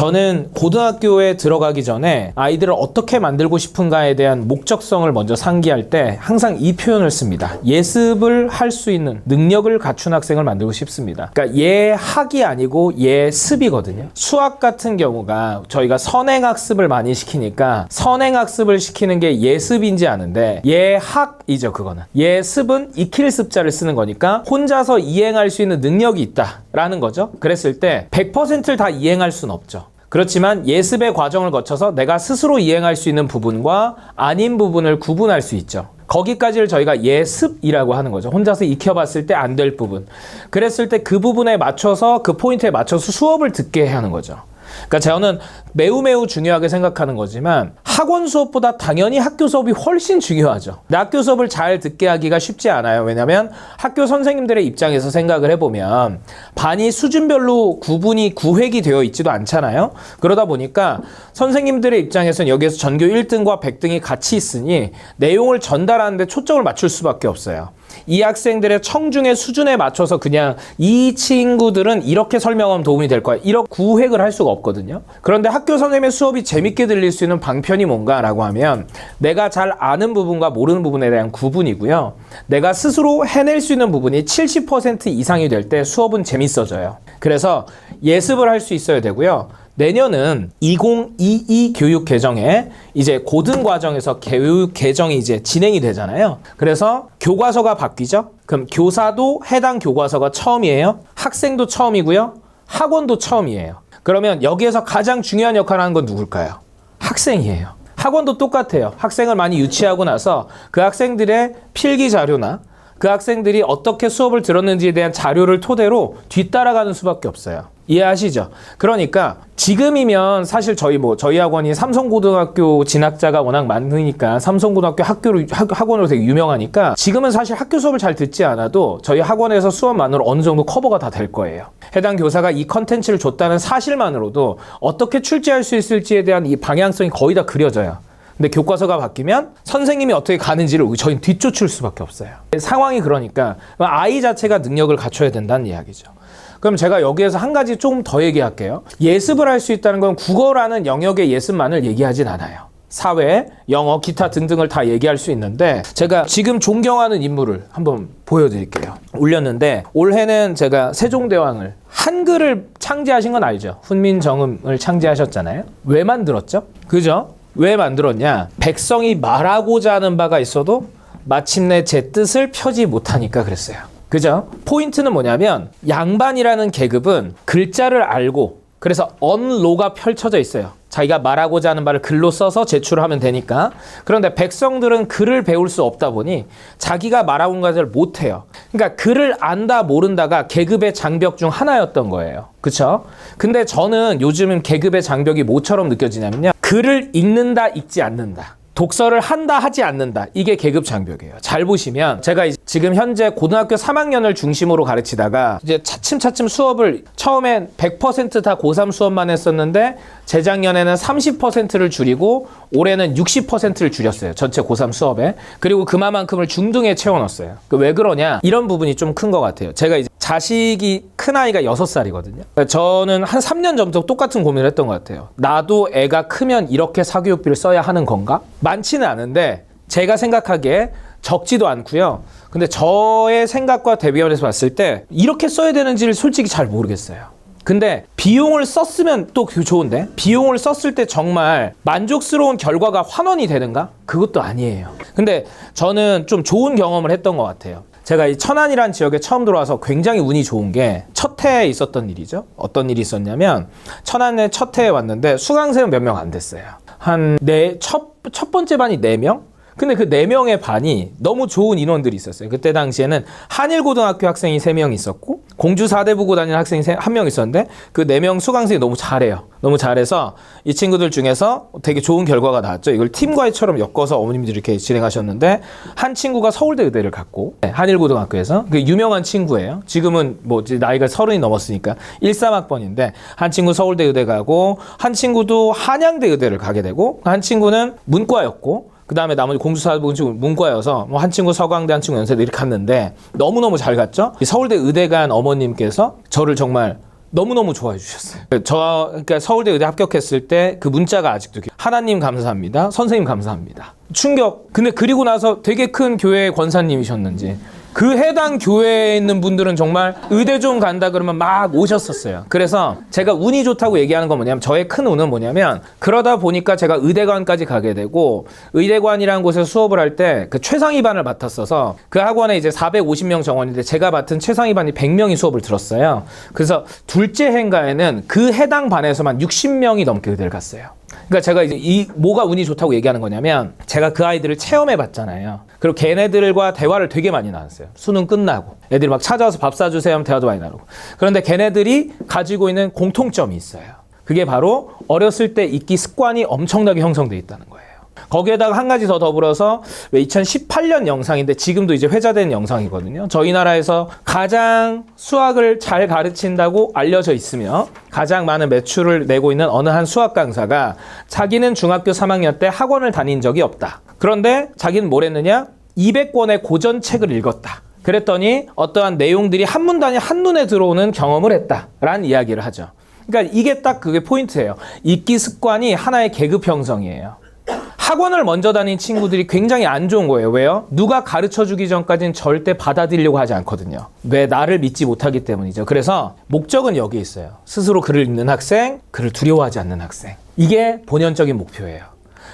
저는 고등학교에 들어가기 전에 아이들을 어떻게 만들고 싶은가에 대한 목적성을 먼저 상기할 때 항상 이 표현을 씁니다. 예습을 할 수 있는 능력을 갖춘 학생을 만들고 싶습니다. 그러니까 예학이 아니고 예습이거든요. 수학 같은 경우가 저희가 선행학습을 많이 시키니까 선행학습을 시키는 게 예습인지 아는데 예학이죠, 그거는. 예습은 익힐 습자를 쓰는 거니까 혼자서 이행할 수 있는 능력이 있다 라는 거죠. 그랬을 때 100%를 다 이행할 수는 없죠. 그렇지만 예습의 과정을 거쳐서 내가 스스로 이행할 수 있는 부분과 아닌 부분을 구분할 수 있죠. 거기까지를 저희가 예습이라고 하는 거죠. 혼자서 익혀봤을 때 안 될 부분. 그랬을 때 그 부분에 맞춰서 그 포인트에 맞춰서 수업을 듣게 하는 거죠. 그러니까 저는 매우 매우 중요하게 생각하는 거지만 학원 수업보다 당연히 학교 수업이 훨씬 중요하죠. 학교 수업을 잘 듣게 하기가 쉽지 않아요. 왜냐하면 학교 선생님들의 입장에서 생각을 해보면 반이 수준별로 구분이 구획이 되어 있지도 않잖아요. 그러다 보니까 선생님들의 입장에서는 여기에서 전교 1등과 100등이 같이 있으니 내용을 전달하는데 초점을 맞출 수밖에 없어요. 이 학생들의 청중의 수준에 맞춰서 그냥 이 친구들은 이렇게 설명하면 도움이 될 거야. 이렇게 구획을 할 수가 없거든요. 그런데 학교 선생님의 수업이 재밌게 들릴 수 있는 방편이 뭔가라고 하면 내가 잘 아는 부분과 모르는 부분에 대한 구분이고요. 내가 스스로 해낼 수 있는 부분이 70% 이상이 될 때 수업은 재밌어져요. 그래서 예습을 할 수 있어야 되고요. 내년은 2022 교육 개정에 이제 고등 과정에서 교육 개정이 이제 진행이 되잖아요. 그래서 교과서가 바뀌죠. 그럼 교사도 해당 교과서가 처음이에요. 학생도 처음이고요. 학원도 처음이에요. 그러면 여기에서 가장 중요한 역할을 하는 건 누굴까요? 학생이에요. 학원도 똑같아요. 학생을 많이 유치하고 나서 그 학생들의 필기 자료나 그 학생들이 어떻게 수업을 들었는지에 대한 자료를 토대로 뒤따라가는 수밖에 없어요. 이해하시죠? 그러니까 지금이면 사실 저희 뭐 저희 학원이 삼성고등학교 진학자가 워낙 많으니까 삼성고등학교 학교로 학- 학원으로 되게 유명하니까 지금은 사실 학교 수업을 잘 듣지 않아도 저희 학원에서 수업만으로 어느 정도 커버가 다 될 거예요. 해당 교사가 이 컨텐츠를 줬다는 사실만으로도 어떻게 출제할 수 있을지에 대한 이 방향성이 거의 다 그려져요. 근데 교과서가 바뀌면 선생님이 어떻게 가는지를 저희는 뒤쫓을 수밖에 없어요. 상황이 그러니까 아이 자체가 능력을 갖춰야 된다는 이야기죠. 그럼 제가 여기에서 한 가지 좀더 얘기할게요. 예습을 할 수 있다는 건 국어라는 영역의 예습만을 얘기하진 않아요. 사회, 영어, 기타 등등을 다 얘기할 수 있는데 제가 지금 존경하는 인물을 한번 보여드릴게요. 올렸는데 올해는 제가 세종대왕을 한글을 창제하신 건 알죠? 훈민정음을 창제하셨잖아요. 왜 만들었죠? 그죠? 왜 만들었냐? 백성이 말하고자 하는 바가 있어도 마침내 제 뜻을 펴지 못하니까 그랬어요. 그죠? 포인트는 뭐냐면 양반이라는 계급은 글자를 알고 그래서 언로가 펼쳐져 있어요. 자기가 말하고자 하는 바를 글로 써서 제출하면 되니까. 그런데 백성들은 글을 배울 수 없다 보니 자기가 말하고 가지를 못해요. 그러니까 글을 안다 모른다가 계급의 장벽 중 하나였던 거예요. 그쵸? 근데 저는 요즘은 계급의 장벽이 뭐처럼 느껴지냐면요. 글을 읽는다, 읽지 않는다. 독서를 한다 하지 않는다. 이게 계급 장벽이에요. 잘 보시면 제가 지금 현재 고등학교 3학년을 중심으로 가르치다가 이제 차츰차츰 수업을 처음엔 100%다 고3 수업만 했었는데 재작년에는 30%를 줄이고 올해는 60%를 줄였어요. 전체 고3 수업에. 그리고 그만큼을 중등에 채워넣었어요. 그왜 그러냐? 이런 부분이 좀 큰 것 같아요. 제가 이제 자식이 큰 아이가 6살이거든요 저는 한 3년 전부터 똑같은 고민을 했던 것 같아요 나도 애가 크면 이렇게 사교육비를 써야 하는 건가? 많지는 않은데 제가 생각하기에 적지도 않고요. 근데 저의 생각과 대비해서 봤을 때 이렇게 써야 되는지를 솔직히 잘 모르겠어요. 근데 비용을 썼으면 또그 좋은데 비용을 썼을 때 정말 만족스러운 결과가 환원이 되는가? 그것도 아니에요. 근데 저는 좀 좋은 경험을 했던 것 같아요. 제가 이 천안이란 지역에 처음 들어와서 굉장히 운이 좋은 게 첫 해에 있었던 일이죠. 어떤 일이 있었냐면 천안에 첫 해에 왔는데 수강생은 몇 명 안 됐어요. 한 네 첫 첫 번째 반이 네명 근데 그 네명의 반이 너무 좋은 인원들이 있었어요. 그때 당시에는 한일고등학교 학생이 세 명 있었고 공주 사대부고 다니는 학생이 한 명 있었는데 그 네 명 수강생이 너무 잘해요. 너무 잘해서 이 친구들 중에서 되게 좋은 결과가 나왔죠. 이걸 팀과의처럼 엮어서 어머님들이 이렇게 진행하셨는데 한 친구가 서울대 의대를 갔고 네, 한일고등학교에서 그 유명한 친구예요. 지금은 뭐 나이가 서른이 넘었으니까 13학번인데 한 친구 서울대 의대 가고 한 친구도 한양대 의대를 가게 되고 한 친구는 문과였고 그 다음에 나머지 공주사부 친구 문과여서 뭐 한 친구 서강대 한 친구 연세대 이렇게 갔는데 너무너무 잘 갔죠. 이 서울대 의대 간 어머님께서 저를 정말 너무너무 좋아해 주셨어요. 저 그러니까 서울대 의대 합격했을 때 그 문자가 아직도 기- 하나님 감사합니다. 선생님 감사합니다. 충격. 근데 그리고 나서 되게 큰 교회 권사님이셨는지 그 해당 교회에 있는 분들은 정말 의대 좀 간다 그러면 막 오셨었어요. 그래서 제가 운이 좋다고 얘기하는 건 뭐냐면 저의 큰 운은 뭐냐면 그러다 보니까 제가 의대관까지 가게 되고 의대관이라는 곳에서 수업을 할 때 그 최상위반을 맡았어서 그 학원에 이제 450명 정원인데 제가 맡은 최상위반이 100명이 수업을 들었어요. 그래서 둘째 행가에는 그 해당 반에서만 60명이 넘게 의대를 갔어요. 그러니까 제가 이제 이 뭐가 운이 좋다고 얘기하는 거냐면 제가 그 아이들을 체험해 봤잖아요. 그리고 걔네들과 대화를 되게 많이 나눴어요. 수능 끝나고 애들이 막 찾아와서 밥 사주세요 하면 대화도 많이 나누고 그런데 걔네들이 가지고 있는 공통점이 있어요. 그게 바로 어렸을 때 읽기 습관이 엄청나게 형성돼 있다는 거예요. 거기에다가 한 가지 더 더불어서 왜 2018년 영상인데 지금도 이제 회자된 영상이거든요. 저희 나라에서 가장 수학을 잘 가르친다고 알려져 있으며 가장 많은 매출을 내고 있는 어느 한 수학 강사가 자기는 중학교 3학년 때 학원을 다닌 적이 없다. 그런데 자기는 뭘 했느냐? 200권의 고전 책을 읽었다. 그랬더니 어떠한 내용들이 한 문단이 한눈에 들어오는 경험을 했다라는 이야기를 하죠. 그러니까 이게 딱 그게 포인트예요. 읽기 습관이 하나의 계급 형성이에요. 학원을 먼저 다닌 친구들이 굉장히 안 좋은 거예요. 왜요? 누가 가르쳐 주기 전까지는 절대 받아들이려고 하지 않거든요. 왜 나를 믿지 못하기 때문이죠. 그래서 목적은 여기 있어요. 스스로 글을 읽는 학생, 글을 두려워하지 않는 학생. 이게 본연적인 목표예요.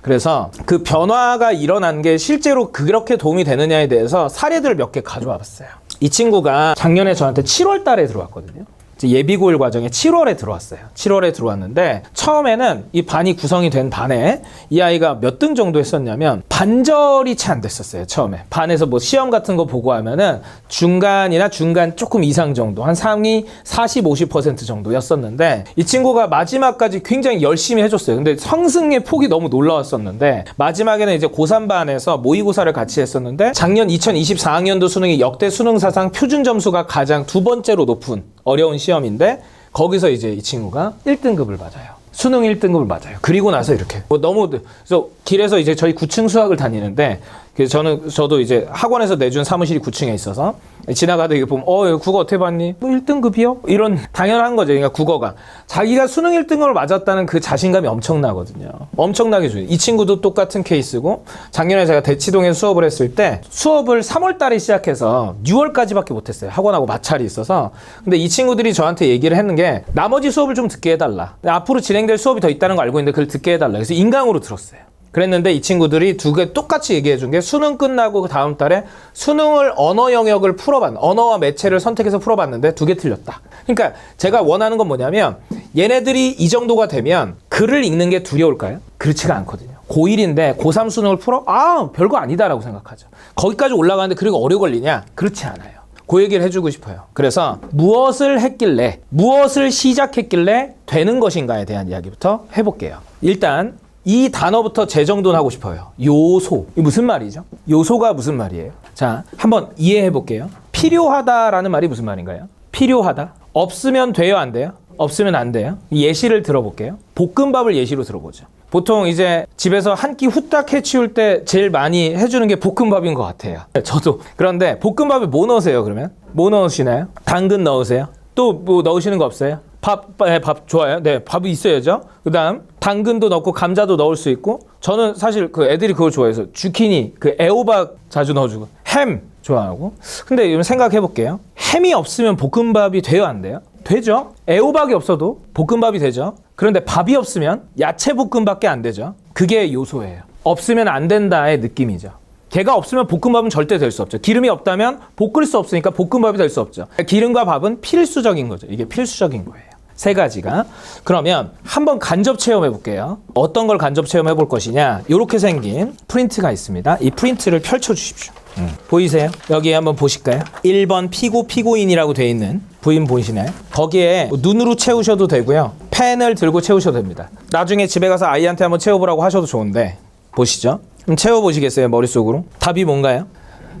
그래서 그 변화가 일어난 게 실제로 그렇게 도움이 되느냐에 대해서 사례들을 몇 개 가져와 봤어요. 이 친구가 작년에 저한테 7월 달에 들어왔거든요. 이제 예비 고일 과정에 7월에 들어왔어요. 7월에 들어왔는데 처음에는 이 반이 구성이 된 반에 이 아이가 몇 등 정도 했었냐면 반절이 채 안 됐었어요. 처음에 반에서 뭐 시험 같은 거 보고 하면은 중간이나 중간 조금 이상 정도 한 상위 40, 50% 정도였었는데 이 친구가 마지막까지 굉장히 열심히 해줬어요. 근데 상승의 폭이 너무 놀라웠었는데 마지막에는 이제 고3 반에서 모의고사를 같이 했었는데 작년 2024학년도 수능이 역대 수능 사상 표준 점수가 가장 두 번째로 높은 어려운 시험 인데 거기서 이제 이 친구가 1등급을 맞아요. 수능 1등급을 맞아요. 그리고 나서 이렇게 뭐 너무 그래서 길에서 이제 저희 9층 수학을 다니는데 그래서 저는 저도 이제 학원에서 내준 사무실이 9층에 있어서 지나가다 이게 보면 어 이거 국어 어떻게 봤니? 뭐 1등급이요? 이런 당연한 거죠. 그러니까 국어가 자기가 수능 1등급을 맞았다는 그 자신감이 엄청나거든요. 엄청나게 좋아요. 이 친구도 똑같은 케이스고 작년에 제가 대치동에 수업을 했을 때 수업을 3월 달에 시작해서 6월까지밖에 못 했어요. 학원하고 마찰이 있어서. 근데 이 친구들이 저한테 얘기를 했는 게 나머지 수업을 좀 듣게 해 달라. 앞으로 진행될 수업이 더 있다는 거 알고 있는데 그걸 듣게 해 달라. 그래서 인강으로 들었어요. 그랬는데 이 친구들이 두 개 똑같이 얘기해 준 게 수능 끝나고 그 다음 달에 수능을 언어 영역을 풀어봤, 언어와 매체를 선택해서 풀어봤는데 두 개 틀렸다. 그러니까 제가 원하는 건 뭐냐면 얘네들이 이 정도가 되면 글을 읽는 게 두려울까요? 그렇지가 않거든요. 고1인데 고3 수능을 풀어? 아, 별거 아니다라고 생각하죠. 거기까지 올라가는데 그리고 오래 걸리냐? 그렇지 않아요. 그 얘기를 해주고 싶어요. 그래서 무엇을 했길래, 무엇을 시작했길래 되는 것인가에 대한 이야기부터 해볼게요. 일단 이 단어부터 재정돈하고 싶어요. 요소. 이 무슨 말이죠? 요소가 무슨 말이에요? 자, 한번 이해해 볼게요. 필요하다라는 말이 무슨 말인가요? 필요하다. 없으면 돼요, 안 돼요? 없으면 안 돼요. 예시를 들어볼게요. 볶음밥을 예시로 들어보죠. 보통 이제 집에서 한 끼 후딱 해치울 때 제일 많이 해주는 게 볶음밥인 것 같아요. 저도. 그런데 볶음밥에 뭐 넣으세요, 그러면? 뭐 넣으시나요? 당근 넣으세요? 또 뭐 넣으시는 거 없어요? 밥, 네, 밥 좋아요. 네, 밥이 있어야죠. 그 다음, 당근도 넣고 감자도 넣을 수 있고, 저는 사실 그 애들이 그걸 좋아해서 주키니, 그 애호박 자주 넣어주고, 햄 좋아하고. 근데 이런 생각해 볼게요. 햄이 없으면 볶음밥이 돼요, 안 돼요? 되죠. 애호박이 없어도 볶음밥이 되죠. 그런데 밥이 없으면 야채 볶음밖에 안 되죠. 그게 요소예요. 없으면 안 된다의 느낌이죠. 걔가 없으면 볶음밥은 절대 될 수 없죠. 기름이 없다면 볶을 수 없으니까 볶음밥이 될 수 없죠. 기름과 밥은 필수적인 거죠. 이게 필수적인 거예요. 세 가지가. 그러면 한번 간접 체험해 볼게요. 어떤 걸 간접 체험해 볼 것이냐. 이렇게 생긴 프린트가 있습니다. 이 프린트를 펼쳐 주십시오. 음. 보이세요? 여기 한번 보실까요? 1번 피고 피고인이라고 돼 있는 부인 보이시나요? 거기에 눈으로 채우셔도 되고요. 펜을 들고 채우셔도 됩니다. 나중에 집에 가서 아이한테 한번 채워보라고 하셔도 좋은데 보시죠. 그럼 채워보시겠어요? 머릿속으로? 답이 뭔가요?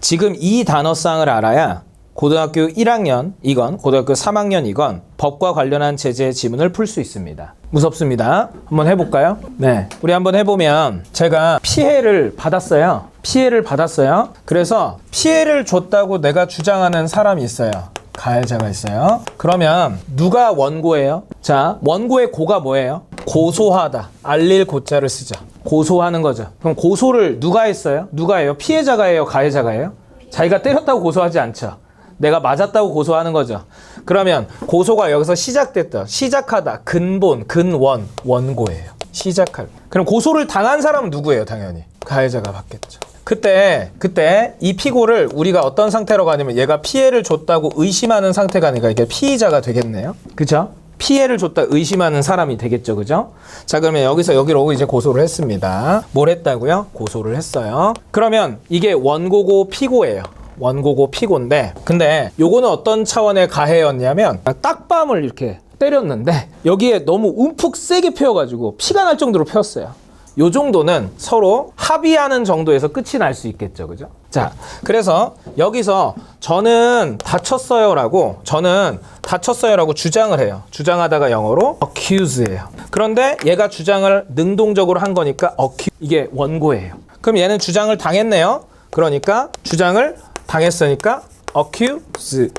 지금 이 단어쌍을 알아야 고등학교 1학년 이건 고등학교 3학년 이건 법과 관련한 제재 지문을 풀 수 있습니다. 무섭습니다. 한번 해볼까요? 네. 우리 한번 해보면 제가 피해를 받았어요. 피해를 받았어요. 그래서 피해를 줬다고 내가 주장하는 사람이 있어요. 가해자가 있어요. 그러면 누가 원고예요? 자, 원고의 고가 뭐예요? 고소하다. 알릴 고자를 쓰죠. 고소하는 거죠. 그럼 고소를 누가 했어요? 누가 해요? 피해자가 해요? 가해자가 해요? 자기가 때렸다고 고소하지 않죠. 내가 맞았다고 고소하는 거죠. 그러면 고소가 여기서 시작됐다. 시작하다. 근본, 근원, 원고예요. 시작할. 그럼 고소를 당한 사람은 누구예요? 당연히 가해자가 받겠죠. 그때 그때 이 피고를 우리가 어떤 상태로 가냐면 얘가 피해를 줬다고 의심하는 상태가 아니라 이게 피의자가 되겠네요. 그죠? 피해를 줬다 의심하는 사람이 되겠죠. 그죠? 자, 그러면 여기서 여기로 오고 이제 고소를 했습니다. 뭘 했다고요? 고소를 했어요. 그러면 이게 원고고 피고예요. 원고고 피고인데 근데 요거는 어떤 차원의 가해였냐면 딱밤을 이렇게 때렸는데 여기에 너무 움푹 세게 펴가지고 피가 날 정도로 폈어요. 요 정도는 서로 합의하는 정도에서 끝이 날 수 있겠죠. 그죠? 자, 그래서 여기서 저는 다쳤어요라고 저는 다쳤어요라고 주장을 해요. 주장하다가 영어로 accuse예요. 그런데 얘가 주장을 능동적으로 한 거니까 accu 이게 원고예요. 그럼 얘는 주장을 당했네요. 그러니까 주장을 당했으니까 accuse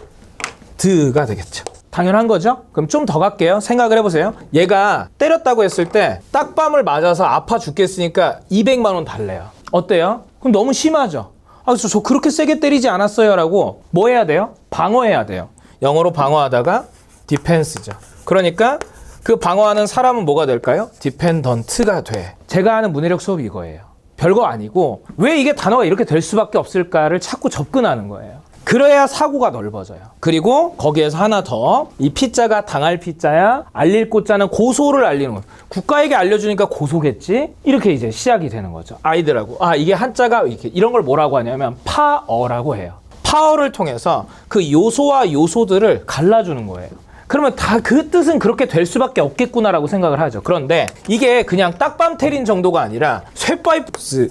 드가 되겠죠. 당연한 거죠? 그럼 좀 더 갈게요. 생각을 해보세요. 얘가 때렸다고 했을 때 딱밤을 맞아서 아파 죽겠으니까 200만 원 달래요. 어때요? 그럼 너무 심하죠? 아, 그래서 저 그렇게 세게 때리지 않았어요. 라고 뭐 해야 돼요? 방어해야 돼요. 영어로 방어하다가 디펜스죠. 그러니까 그 방어하는 사람은 뭐가 될까요? 디펜던트가 돼. 제가 하는 문해력 수업이 이거예요. 별거 아니고 왜 이게 단어가 이렇게 될 수밖에 없을까를 자꾸 접근하는 거예요. 그래야 사고가 넓어져요. 그리고 거기에서 하나 더. 이 피자가 당할 피자야. 알릴 꽃자는 고소를 알리는 거예요. 국가에게 알려주니까 고소겠지? 이렇게 이제 시작이 되는 거죠. 아이들하고. 아, 이게 한자가 이렇게 이런 걸 뭐라고 하냐면 파어라고 해요. 파어를 통해서 그 요소와 요소들을 갈라주는 거예요. 그러면 다 그 뜻은 그렇게 될 수밖에 없겠구나라고 생각을 하죠. 그런데 이게 그냥 딱밤 테린 정도가 아니라 쇠파이프스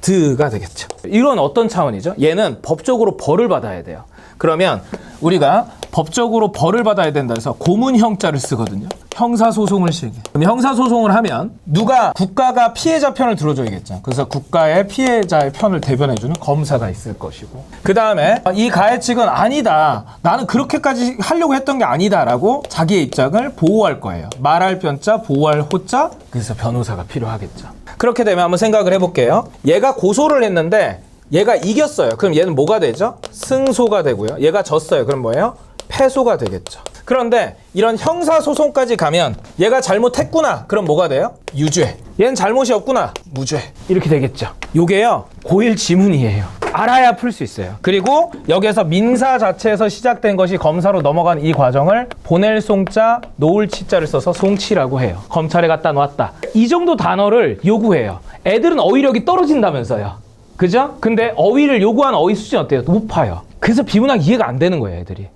드가 되겠죠. 이건 어떤 차원이죠? 얘는 법적으로 벌을 받아야 돼요. 그러면 우리가 법적으로 벌을 받아야 된다 해서 고문형자를 쓰거든요. 형사소송을 실게. 그럼 형사소송을 하면 누가 국가가 피해자 편을 들어줘야겠죠. 그래서 국가의 피해자의 편을 대변해주는 검사가 있을 것이고. 그 다음에 이 가해 측은 아니다. 나는 그렇게까지 하려고 했던 게 아니다라고 자기의 입장을 보호할 거예요. 말할 편자, 보호할 호자. 그래서 변호사가 필요하겠죠. 그렇게 되면 한번 생각을 해볼게요. 얘가 고소를 했는데 얘가 이겼어요. 그럼 얘는 뭐가 되죠? 승소가 되고요. 얘가 졌어요. 그럼 뭐예요? 패소가 되겠죠. 그런데 이런 형사소송까지 가면 얘가 잘못했구나. 그럼 뭐가 돼요? 유죄. 얘는 잘못이 없구나. 무죄. 이렇게 되겠죠. 요게요. 고일 지문이에요. 알아야 풀 수 있어요. 그리고 여기에서 민사 자체에서 시작된 것이 검사로 넘어간 이 과정을 보낼 송자, 놓을 치자를 써서 송치라고 해요. 검찰에 갖다 놨다. 이 정도 단어를 요구해요. 애들은 어휘력이 떨어진다면서요. 그죠? 근데 어휘를 요구하는 어휘 수준이 어때요? 높아요. 그래서 비문학 이해가 안 되는 거예요, 애들이.